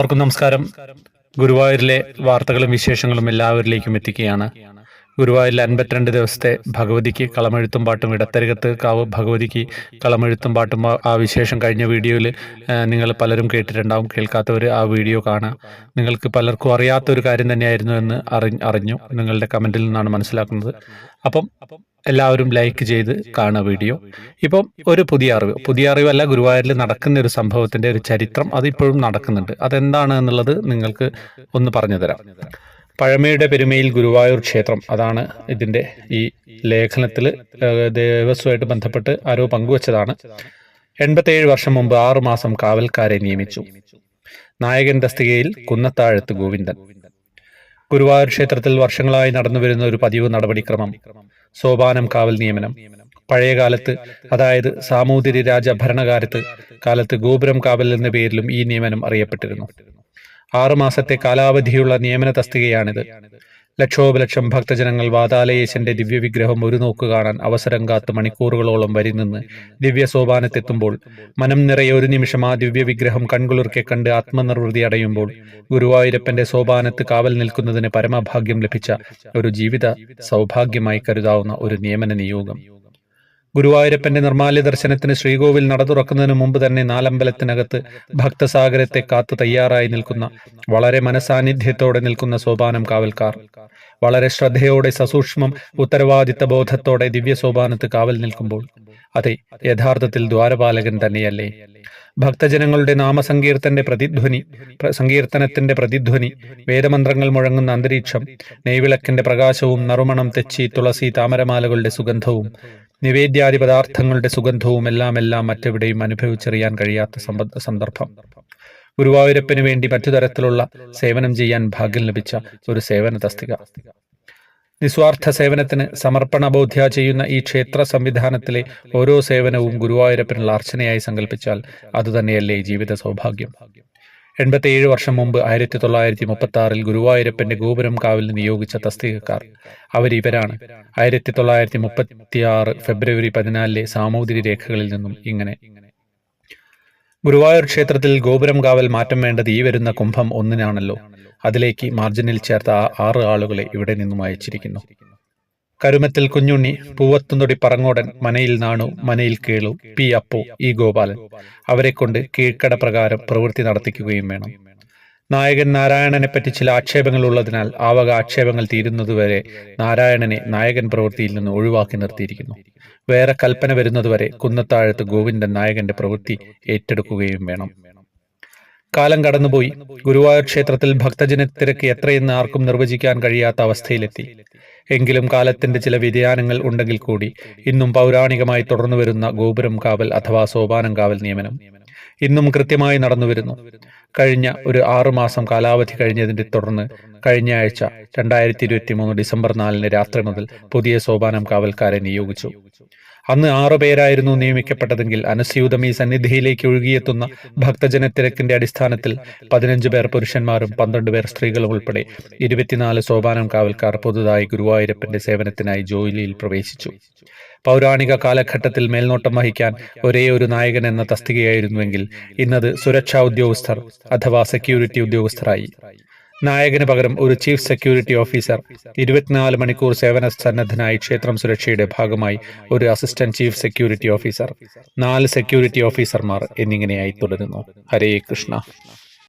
എല്ലാവർക്കും നമസ്കാരം. ഗുരുവായൂരിലെ വാർത്തകളും വിശേഷങ്ങളും എല്ലാവരിലേക്കും എത്തിക്കുകയാണ്. ഗുരുവായൂരിൽ അൻപത്തിരണ്ട് ദിവസത്തെ ഭഗവതിക്ക് കളമെഴുത്തും പാട്ടും ഇടത്തരകത്ത് കാവ് ഭഗവതിക്ക് കളമെഴുത്തും പാട്ടും ആ- വിശേഷം കഴിഞ്ഞ വീഡിയോയിൽ നിങ്ങൾ പലരും കേട്ടിട്ടുണ്ടാവും കേൾക്കാത്തവർ ആ വീഡിയോ കാണാം. നിങ്ങൾക്ക് പലർക്കും അറിയാത്ത ഒരു കാര്യം തന്നെയായിരുന്നു എന്ന് അറി അറിഞ്ഞു. നിങ്ങളുടെ കമന്റിൽ നിന്നാണ് മനസ്സിലാക്കുന്നത്. അപ്പം എല്ലാവരും ലൈക്ക് ചെയ്ത് കാണുക വീഡിയോ. ഇപ്പം ഒരു പുതിയ അറിവ്. പുതിയ അറിവല്ല ഗുരുവായൂരിൽ നടക്കുന്ന ഒരു സംഭവത്തിന്റെ ഒരു ചരിത്രം അതിപ്പോഴും നടക്കുന്നുണ്ട്. അതെന്താണ് എന്നുള്ളത് നിങ്ങൾക്ക് ഒന്ന് പറഞ്ഞു തരാം. പഴമയുടെ പെരുമയിൽ ഗുരുവായൂർ ക്ഷേത്രം. അതാണ് ഇതിന്റെ ഈ ലേഖനത്തിൽ ദേവസ്വമായിട്ട് ബന്ധപ്പെട്ട് ആരോ പങ്കുവച്ചതാണ്. എൺപത്തേഴ് വർഷം മുമ്പ് ആറു മാസം കാവൽക്കാരെ നിയമിച്ചു. നായകൻ തസ്തികയിൽ കുന്നത്താഴത്ത് ഗോവിന്ദൻ. ഗുരുവായൂർ ക്ഷേത്രത്തിൽ വർഷങ്ങളായി നടന്നുവരുന്ന ഒരു പതിവ് നടപടിക്രമം. സോപാനം കാവൽ നിയമനം. പഴയ കാലത്ത് അതായത് സാമൂതിരി രാജ ഭരണകാലത്ത് കാലത്ത് ഗോപുരം കാവൽ എന്ന പേരിലും ഈ നിയമനം അറിയപ്പെട്ടിരുന്നു. ആറുമാസത്തെ കാലാവധിയുള്ള നിയമന തസ്തികയാണിത്. ലക്ഷോപലക്ഷം ഭക്തജനങ്ങൾ വാതാലയേശന്റെ ദിവ്യവിഗ്രഹം ഒരു നോക്ക് കാണാൻ അവസരം കാത്ത് മണിക്കൂറുകളോളം വരി നിന്ന് ദിവ്യ സോപാനത്തെത്തുമ്പോൾ മനം നിറയെ ഒരു നിമിഷം ആ ദിവ്യവിഗ്രഹം കൺകുളിർക്കെ കണ്ട് ആത്മനിർവൃതി അടയുമ്പോൾ ഗുരുവായൂരപ്പന്റെ സോപാനത്ത് കാവൽ നിൽക്കുന്നതിന് പരമഭാഗ്യം ലഭിച്ച ഒരു ജീവിത സൗഭാഗ്യമായി കരുതാവുന്ന ഒരു നിയമന നിയോഗം. ഗുരുവായൂരപ്പന്റെ നിർമാല്യ ദർശനത്തിന് ശ്രീകോവിൽ നട തുറക്കുന്നതിന് മുമ്പ് തന്നെ നാലമ്പലത്തിനകത്ത് ഭക്തസാഗരത്തെ കാത്തു തയ്യാറായി നിൽക്കുന്ന വളരെ മനസാന്നിധ്യത്തോടെ നിൽക്കുന്ന സോപാനം കാവൽക്കാർ. വളരെ ശ്രദ്ധയോടെ സസൂക്ഷ്മം ഉത്തരവാദിത്ത ബോധത്തോടെ ദിവ്യ സോപാനത്ത് കാവൽ നിൽക്കുമ്പോൾ അതെ യഥാർത്ഥത്തിൽ ദ്വാരപാലകൻ തന്നെയല്ലേ. ഭക്തജനങ്ങളുടെ നാമസങ്കീർത്തന്റെ പ്രതിധ്വനി പ്ര- സങ്കീർത്തനത്തിന്റെ പ്രതിധ്വനി വേദമന്ത്രങ്ങൾ മുഴങ്ങുന്ന അന്തരീക്ഷം നെയ്വിളക്കിന്റെ പ്രകാശവും നറുമണം തെച്ചി തുളസി താമരമാലകളുടെ സുഗന്ധവും നിവേദ്യാദി പദാർത്ഥങ്ങളുടെ സുഗന്ധവും എല്ലാം എല്ലാം മറ്റെവിടെയും അനുഭവിച്ചറിയാൻ കഴിയാത്ത സന്ദർഭം. ഗുരുവായൂരപ്പന് വേണ്ടി മറ്റു തരത്തിലുള്ള സേവനം ചെയ്യാൻ ഭാഗ്യം ലഭിച്ച ഒരു സേവന തസ്തിക. നിസ്വാർത്ഥ സേവനത്തിന് സമർപ്പണബോധ്യ ചെയ്യുന്ന ഈ ക്ഷേത്ര സംവിധാനത്തിലെ ഓരോ സേവനവും ഗുരുവായൂരപ്പനുള്ള അർച്ചനയായി സങ്കല്പിച്ചാൽ അതുതന്നെയല്ലേ ജീവിത സൗഭാഗ്യം. എൺപത്തിയേഴ് വർഷം മുമ്പ് ആയിരത്തി തൊള്ളായിരത്തി മുപ്പത്തി ആറിൽ ഗുരുവായൂരപ്പന്റെ ഗോപുരം കാവലിന് നിയോഗിച്ച തസ്തികക്കാർ. അവരിവരാണ് ആയിരത്തി തൊള്ളായിരത്തി മുപ്പത്തി ആറ് ഫെബ്രുവരി പതിനാലിലെ സാമൂതിരി രേഖകളിൽ നിന്നും ഇങ്ങനെ. ഗുരുവായൂർ ക്ഷേത്രത്തിൽ ഗോപുരം കാവൽ മാറ്റം വേണ്ടത് ഈ വരുന്ന കുംഭം ഒന്നിനാണല്ലോ. അതിലേക്ക് മാർജിനിൽ ചേർത്ത ആ ആറ് ആളുകളെ ഇവിടെ നിന്നും അയച്ചിരിക്കുന്നു. Karumathil Kunjunni Poovathunodi Parangodan മനയിൽ Nanu മനയിൽ Kelu P Appu E Gopalan. അവരെ കൊണ്ട് കീഴ്ക്കട പ്രകാരം പ്രവൃത്തി നടത്തിക്കുകയും വേണം. നായകൻ നാരായണനെ പറ്റി ചില ആക്ഷേപങ്ങൾ ഉള്ളതിനാൽ ആവക വക ആക്ഷേപങ്ങൾ തീരുന്നതുവരെ നാരായണനെ നായകൻ പ്രവൃത്തിയിൽ നിന്ന് ഒഴിവാക്കി നിർത്തിയിരിക്കുന്നു. വേറെ കൽപ്പന വരുന്നതുവരെ കുന്നത്താഴത്ത് ഗോവിന്ദൻ നായകന്റെ പ്രവൃത്തി ഏറ്റെടുക്കുകയും വേണം. കാലം കടന്നുപോയി. ഗുരുവായൂർ ക്ഷേത്രത്തിൽ ഭക്തജന തിരക്ക് എത്രയെന്ന് ആർക്കും നിർവചിക്കാൻ കഴിയാത്ത അവസ്ഥയിലെത്തി. എങ്കിലും കാലത്തിന്റെ ചില വ്യതിയാനങ്ങൾ ഉണ്ടെങ്കിൽ കൂടി ഇന്നും പൗരാണികമായി തുടർന്നു വരുന്ന ഗോപുരം കാവൽ അഥവാ സോപാനം കാവൽ നിയമനം ഇന്നും കൃത്യമായി നടന്നുവരുന്നു. കഴിഞ്ഞ ഒരു ആറുമാസം കാലാവധി കഴിഞ്ഞതിന്റെ തുടർന്ന് കഴിഞ്ഞ ആഴ്ച രണ്ടായിരത്തി ഇരുപത്തി മൂന്ന് ഡിസംബർ നാലിന് രാത്രി മുതൽ പുതിയ സോപാനം കാവൽക്കാരെ നിയോഗിച്ചു. അന്ന് ആറു പേരായിരുന്നു നിയമിക്കപ്പെട്ടതെങ്കിൽ അനുസ്യൂതം ഈ സന്നിധിയിലേക്ക് ഒഴുകിയെത്തുന്ന ഭക്തജനത്തിരക്കിന്റെ അടിസ്ഥാനത്തിൽ പതിനഞ്ച് പേർ പുരുഷന്മാരും പന്ത്രണ്ട് പേർ സ്ത്രീകളും ഉൾപ്പെടെ ഇരുപത്തിനാല് സോപാനം കാവൽക്കാർ പുതുതായി ഗുരുവായൂരപ്പന്റെ സേവനത്തിനായി ജോലിയിൽ പ്രവേശിച്ചു. പൗരാണിക കാലഘട്ടത്തിൽ മേൽനോട്ടം വഹിക്കാൻ ഒരേ ഒരു നായകൻ എന്ന തസ്തികയായിരുന്നുവെങ്കിൽ ഇന്നത് സുരക്ഷാ ഉദ്യോഗസ്ഥർ അഥവാ സെക്യൂരിറ്റി ഉദ്യോഗസ്ഥരായി. നായകന് പകരം ഒരു ചീഫ് സെക്യൂരിറ്റി ഓഫീസർ ഇരുപത്തിനാല് മണിക്കൂർ സേവന സന്നദ്ധനായി ക്ഷേത്രം സുരക്ഷയുടെ ഭാഗമായി ഒരു അസിസ്റ്റന്റ് ചീഫ് സെക്യൂരിറ്റി ഓഫീസർ നാല് സെക്യൂരിറ്റി ഓഫീസർമാർ എന്നിങ്ങനെയായി തുടരുന്നു. ഹരേ കൃഷ്ണ.